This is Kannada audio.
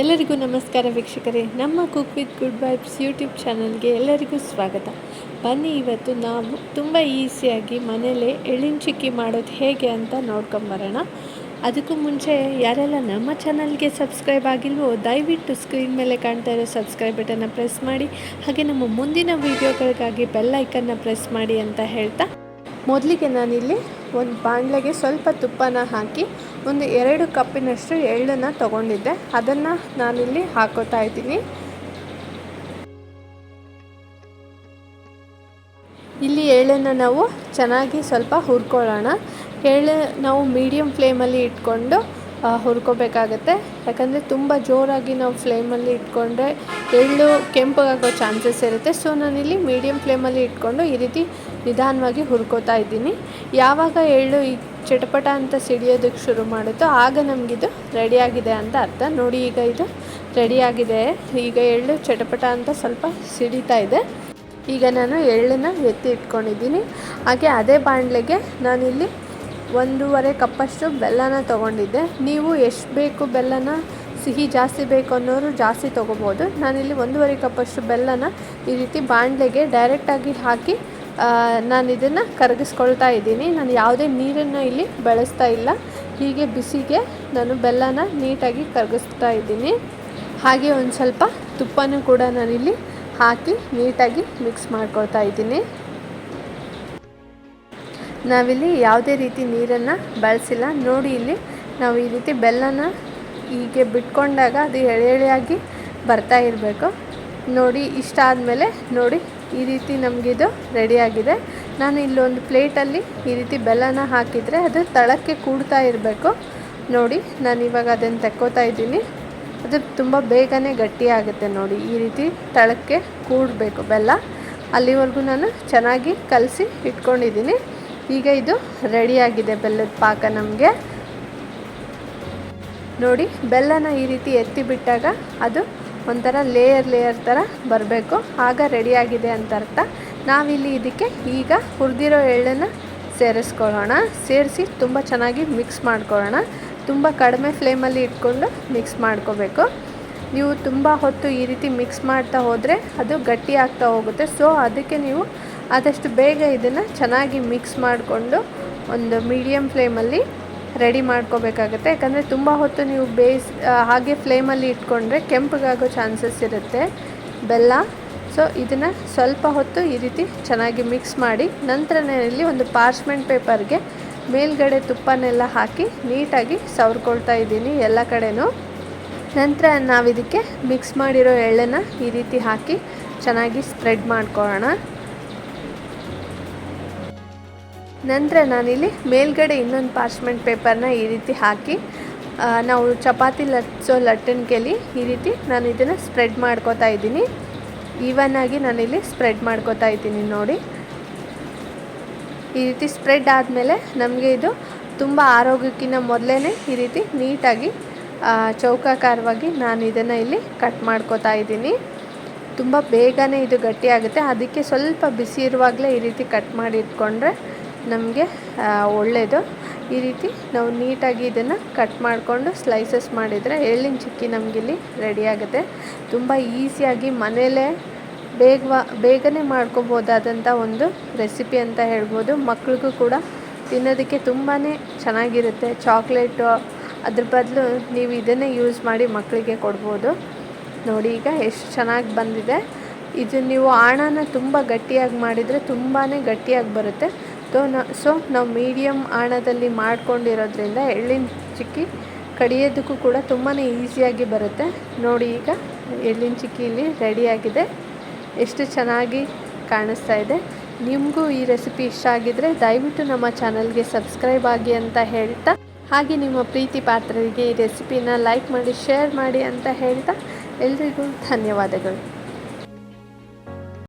ಎಲ್ಲರಿಗೂ ನಮಸ್ಕಾರ ವೀಕ್ಷಕರೇ. ನಮ್ಮ cook with good vibes YouTube ಚಾನಲ್ಗೆ ಎಲ್ಲರಿಗೂ ಸ್ವಾಗತ. ಬನ್ನಿ ಇವತ್ತು ನಾವು ತುಂಬ ಈಸಿಯಾಗಿ ಮನೇಲೆ ಎಳ್ಳಿನ ಚಿಕ್ಕಿ ಮಾಡೋದು ಹೇಗೆ ಅಂತ ನೋಡ್ಕೊಂಬರೋಣ ಅದಕ್ಕೂ ಮುಂಚೆ ಯಾರೆಲ್ಲ ನಮ್ಮ ಚಾನಲ್ಗೆ ಸಬ್ಸ್ಕ್ರೈಬ್ ಆಗಿಲ್ವೋ ದಯವಿಟ್ಟು ಸ್ಕ್ರೀನ್ ಮೇಲೆ ಕಾಣ್ತಾ ಇರೋ ಸಬ್ಸ್ಕ್ರೈಬ್ ಬಟನ್ನ ಪ್ರೆಸ್ ಮಾಡಿ. ಹಾಗೆ ನಮ್ಮ ಮುಂದಿನ ವೀಡಿಯೋಗಳಿಗಾಗಿ ಬೆಲ್ ಐಕನ್ನ ಪ್ರೆಸ್ ಮಾಡಿ ಅಂತ ಹೇಳ್ತಾ ಮೊದಲಿಗೆ ನಾನಿಲ್ಲಿ ಒಂದು ಬಾಣಲೆಗೆ ಸ್ವಲ್ಪ ತುಪ್ಪನ ಹಾಕಿ ಒಂದು ಎರಡು ಕಪ್ಪಿನಷ್ಟು ಎಳ್ಳನ್ನು ತಗೊಂಡಿದ್ದೆ. ಅದನ್ನು ನಾನಿಲ್ಲಿ ಹಾಕೋತಾ ಇದ್ದೀನಿ. ಇಲ್ಲಿ ಎಳ್ಳನ್ನು ನಾವು ಚೆನ್ನಾಗಿ ಸ್ವಲ್ಪ ಹುರ್ಕೊಳ್ಳೋಣ. ಎಳ್ಳು ನಾವು ಮೀಡಿಯಮ್ ಫ್ಲೇಮಲ್ಲಿ ಇಟ್ಕೊಂಡು ಹುರ್ಕೋಬೇಕಾಗತ್ತೆ. ಯಾಕಂದರೆ ತುಂಬ ಜೋರಾಗಿ ನಾವು ಫ್ಲೇಮಲ್ಲಿ ಇಟ್ಕೊಂಡ್ರೆ ಎಳ್ಳು ಕೆಂಪಗಾಗೋ ಚಾನ್ಸಸ್ ಇರುತ್ತೆ. ಸೊ ನಾನಿಲ್ಲಿ ಮೀಡಿಯಮ್ ಫ್ಲೇಮಲ್ಲಿ ಇಟ್ಕೊಂಡು ಈ ರೀತಿ ನಿಧಾನವಾಗಿ ಹುರ್ಕೋತಾ ಇದ್ದೀನಿ. ಯಾವಾಗ ಎಳ್ಳು ಈ ಚಟಪಟ ಅಂತ ಸಿಡಿಯೋದಕ್ಕೆ ಶುರು ಮಾಡುತ್ತೋ ಆಗ ನಮಗಿದು ರೆಡಿಯಾಗಿದೆ ಅಂತ ಅರ್ಥ. ನೋಡಿ ಈಗ ಇದು ರೆಡಿಯಾಗಿದೆ ಈಗ ಎಳ್ಳು ಚಟಪಟ ಅಂತ ಸ್ವಲ್ಪ ಸಿಡಿತಾ ಇದೆ. ಈಗ ನಾನು ಎಳ್ಳನ್ನು ಎತ್ತಿ ಇಟ್ಕೊಂಡಿದ್ದೀನಿ. ಹಾಗೆ ಅದೇ ಬಾಣಲೆಗೆ ನಾನಿಲ್ಲಿ ಒಂದೂವರೆ ಕಪ್ಪಷ್ಟು ಬೆಲ್ಲನ ತೊಗೊಂಡಿದ್ದೆ. ನೀವು ಎಷ್ಟು ಬೇಕು ಬೆಲ್ಲನ? ಸಿಹಿ ಜಾಸ್ತಿ ಬೇಕು ಅನ್ನೋರು ಜಾಸ್ತಿ ತೊಗೋಬೋದು. ನಾನಿಲ್ಲಿ ಒಂದೂವರೆ ಕಪ್ಪಷ್ಟು ಬೆಲ್ಲನ ಈ ರೀತಿ ಬಾಣಲೆಗೆ ಡೈರೆಕ್ಟಾಗಿ ಹಾಕಿ ನಾನು ಇದನ್ನು ಕರಗಿಸ್ಕೊಳ್ತಾ ಇದ್ದೀನಿ. ನಾನು ಯಾವುದೇ ನೀರನ್ನು ಇಲ್ಲಿ ಬಳಸ್ತಾ ಇಲ್ಲ. ಹೀಗೆ ಬಿಸಿಗೆ ನಾನು ಬೆಲ್ಲನ ನೀಟಾಗಿ ಕರಗಿಸ್ತಾ ಇದ್ದೀನಿ. ಹಾಗೆ ಒಂದು ಸ್ವಲ್ಪ ತುಪ್ಪನೂ ಕೂಡ ನಾನಿಲ್ಲಿ ಹಾಕಿ ನೀಟಾಗಿ ಮಿಕ್ಸ್ ಮಾಡ್ಕೊಳ್ತಾ ಇದ್ದೀನಿ. ನಾವಿಲ್ಲಿ ಯಾವುದೇ ರೀತಿ ನೀರನ್ನು ಬಳಸಿಲ್ಲ. ನೋಡಿ ಇಲ್ಲಿ ನಾವು ಈ ರೀತಿ ಬೆಲ್ಲನ ಹೀಗೆ ಬಿಟ್ಕೊಂಡಾಗ ಅದು ಎಳೆ ಎಳೆಯಾಗಿ ಬರ್ತಾ ಇರಬೇಕು. ನೋಡಿ ಇಷ್ಟ ಆದಮೇಲೆ ನೋಡಿ ಈ ರೀತಿ ನಮಗಿದು ರೆಡಿಯಾಗಿದೆ. ನಾನು ಇಲ್ಲೊಂದು ಪ್ಲೇಟಲ್ಲಿ ಈ ರೀತಿ ಬೆಲ್ಲನ ಹಾಕಿದರೆ ಅದು ತಳಕ್ಕೆ ಕೂಡ್ತಾ ಇರಬೇಕು. ನೋಡಿ ನಾನು ಇವಾಗ ಅದನ್ನು ತೆಕ್ಕೋತಾ ಇದ್ದೀನಿ. ಅದು ತುಂಬ ಬೇಗನೆ ಗಟ್ಟಿಯಾಗುತ್ತೆ ನೋಡಿ. ಈ ರೀತಿ ತಳಕ್ಕೆ ಕೂಡಬೇಕು ಬೆಲ್ಲ. ಅಲ್ಲಿವರೆಗೂ ನಾನು ಚೆನ್ನಾಗಿ ಕಲಸಿ ಇಟ್ಕೊಂಡಿದ್ದೀನಿ. ಈಗ ಇದು ರೆಡಿಯಾಗಿದೆ ಬೆಲ್ಲದ ಪಾಕ ನಮಗೆ. ನೋಡಿ, ಬೆಲ್ಲನ ಈ ರೀತಿ ಎತ್ತಿ ಬಿಟ್ಟಾಗ ಅದು ಒಂಥರ ಲೇಯರ್ ಲೇಯರ್ ಥರ ಬರಬೇಕು. ಆಗ ರೆಡಿಯಾಗಿದೆ ಅಂತ ಅರ್ಥ. ನಾವಿಲ್ಲಿ ಇದಕ್ಕೆ ಈಗ ಹುರಿದಿರೋ ಎಳ್ಳನ್ನು ಸೇರಿಸ್ಕೊಳ್ಳೋಣ. ಸೇರಿಸಿ ತುಂಬ ಚೆನ್ನಾಗಿ ಮಿಕ್ಸ್ ಮಾಡ್ಕೊಳ್ಳೋಣ. ತುಂಬ ಕಡಿಮೆ ಫ್ಲೇಮಲ್ಲಿ ಇಟ್ಕೊಂಡು ಮಿಕ್ಸ್ ಮಾಡ್ಕೋಬೇಕು. ನೀವು ತುಂಬ ಹೊತ್ತು ಈ ರೀತಿ ಮಿಕ್ಸ್ ಮಾಡ್ತಾ ಹೋದರೆ ಅದು ಗಟ್ಟಿ ಆಗ್ತಾ ಹೋಗುತ್ತೆ. ಸೊ ಅದಕ್ಕೆ ನೀವು ಆದಷ್ಟು ಬೇಗ ಇದನ್ನು ಚೆನ್ನಾಗಿ ಮಿಕ್ಸ್ ಮಾಡಿಕೊಂಡು ಒಂದು ಮೀಡಿಯಮ್ ಫ್ಲೇಮಲ್ಲಿ ರೆಡಿ ಮಾಡ್ಕೋಬೇಕಾಗತ್ತೆ. ಯಾಕಂದರೆ ತುಂಬ ಹೊತ್ತು ನೀವು ಬೇಯಿಸಿ ಹಾಗೆ ಫ್ಲೇಮಲ್ಲಿ ಇಟ್ಕೊಂಡ್ರೆ ಕೆಂಪಗಾಗೋ ಚಾನ್ಸಸ್ ಇರುತ್ತೆ, ಬೆಲ್ಲ. ಸೊ ಇದನ್ನು ಸ್ವಲ್ಪ ಹೊತ್ತು ಈ ರೀತಿ ಚೆನ್ನಾಗಿ ಮಿಕ್ಸ್ ಮಾಡಿ ನಂತರ ಇಲ್ಲಿ ಒಂದು ಪಾರ್ಚ್ಮೆಂಟ್ ಪೇಪರ್ಗೆ ಮೇಲ್ಗಡೆ ತುಪ್ಪನೆಲ್ಲ ಹಾಕಿ ನೀಟಾಗಿ ಸವರ್ಕೊಳ್ತಾ ಇದ್ದೀನಿ ಎಲ್ಲ ಕಡೆನೂ. ನಂತರ ನಾವಿದಕ್ಕೆ ಮಿಕ್ಸ್ ಮಾಡಿರೋ ಎಳ್ಳೆನ ಈ ರೀತಿ ಹಾಕಿ ಚೆನ್ನಾಗಿ ಸ್ಪ್ರೆಡ್ ಮಾಡ್ಕೊಳ್ಳೋಣ. ನಂತರ ನಾನಿಲ್ಲಿ ಮೇಲ್ಗಡೆ ಇನ್ನೊಂದು ಪಾರ್ಚ್ಮೆಂಟ್ ಪೇಪರ್ನ ಈ ರೀತಿ ಹಾಕಿ ನಾವು ಚಪಾತಿ ಲಟ್ಸೋ ಲಟ್ಟಣಿಗೆಲಿ ಈ ರೀತಿ ನಾನು ಇದನ್ನು ಸ್ಪ್ರೆಡ್ ಮಾಡ್ಕೋತಾ ಇದ್ದೀನಿ. ಈವನ್ ಆಗಿ ನಾನಿಲ್ಲಿ ಸ್ಪ್ರೆಡ್ ಮಾಡ್ಕೋತಾ ಇದ್ದೀನಿ ನೋಡಿ. ಈ ರೀತಿ ಸ್ಪ್ರೆಡ್ ಆದಮೇಲೆ ನಮಗೆ ಇದು ತುಂಬ ಆರೋಗ್ಯಕ್ಕಿಂತ ಮೊದಲೇ ಈ ರೀತಿ ನೀಟಾಗಿ ಚೌಕಾಕಾರವಾಗಿ ನಾನು ಇದನ್ನು ಇಲ್ಲಿ ಕಟ್ ಮಾಡ್ಕೋತಾ ಇದ್ದೀನಿ. ತುಂಬ ಬೇಗನೆ ಇದು ಗಟ್ಟಿಯಾಗುತ್ತೆ. ಅದಕ್ಕೆ ಸ್ವಲ್ಪ ಬಿಸಿ ಇರುವಾಗಲೇ ಈ ರೀತಿ ಕಟ್ ಮಾಡಿ ಇಟ್ಕೊಂಡ್ರೆ ನಮಗೆ ಒಳ್ಳೆಯದು ಈ ರೀತಿ ನಾವು ನೀಟಾಗಿ ಇದನ್ನು ಕಟ್ ಮಾಡಿಕೊಂಡು ಸ್ಲೈಸಸ್ ಮಾಡಿದರೆ ಎಳ್ಳಿನ ಚಿಕ್ಕಿ ನಮಗಿಲ್ಲಿ ರೆಡಿಯಾಗುತ್ತೆ ತುಂಬ ಈಸಿಯಾಗಿ ಮನೆಯಲ್ಲೇ ಬೇಗವಾ, ಬೇಗನೆ ಮಾಡ್ಕೋಬೋದಾದಂಥ ಒಂದು ರೆಸಿಪಿ ಅಂತ ಹೇಳ್ಬೋದು. ಮಕ್ಳಿಗೂ ಕೂಡ ತಿನ್ನೋದಕ್ಕೆ ತುಂಬಾ ಚೆನ್ನಾಗಿರುತ್ತೆ. ಚಾಕ್ಲೇಟು ಅದ್ರ ಬದಲು ನೀವು ಇದನ್ನೇ ಯೂಸ್ ಮಾಡಿ ಮಕ್ಕಳಿಗೆ ಕೊಡ್ಬೋದು. ನೋಡಿ ಈಗ ಎಷ್ಟು ಚೆನ್ನಾಗಿ ಬಂದಿದೆ. ಇದು ನೀವು ಆಣನ ತುಂಬ ಗಟ್ಟಿಯಾಗಿ ಮಾಡಿದರೆ ತುಂಬಾ ಗಟ್ಟಿಯಾಗಿ ಬರುತ್ತೆ. ಸೊ ನ ಸೊ ನಾವು ಮೀಡಿಯಮ್ ಆಣದಲ್ಲಿ ಮಾಡ್ಕೊಂಡಿರೋದ್ರಿಂದ ಎಳ್ಳಿನ ಚಿಕ್ಕಿ ಕಡಿಯೋದಕ್ಕೂ ಕೂಡ ತುಂಬಾ ಈಸಿಯಾಗಿ ಬರುತ್ತೆ. ನೋಡಿ ಈಗ ಎಳ್ಳಿನ ಚಿಕ್ಕಿ ಇಲ್ಲಿ ರೆಡಿಯಾಗಿದೆ ಎಷ್ಟು ಚೆನ್ನಾಗಿ ಕಾಣಿಸ್ತಾ ಇದೆ. ನಿಮಗೂ ಈ ರೆಸಿಪಿ ಇಷ್ಟ ಆಗಿದ್ದರೆ ದಯವಿಟ್ಟು ನಮ್ಮ ಚಾನಲ್ಗೆ ಸಬ್ಸ್ಕ್ರೈಬ್ ಆಗಿ ಅಂತ ಹೇಳ್ತಾ, ಹಾಗೆ ನಿಮ್ಮ ಪ್ರೀತಿ ಪಾತ್ರರಿಗೆ ಈ ರೆಸಿಪಿನ ಲೈಕ್ ಮಾಡಿ ಶೇರ್ ಮಾಡಿ ಅಂತ ಹೇಳ್ತಾ ಎಲ್ರಿಗೂ ಧನ್ಯವಾದಗಳು.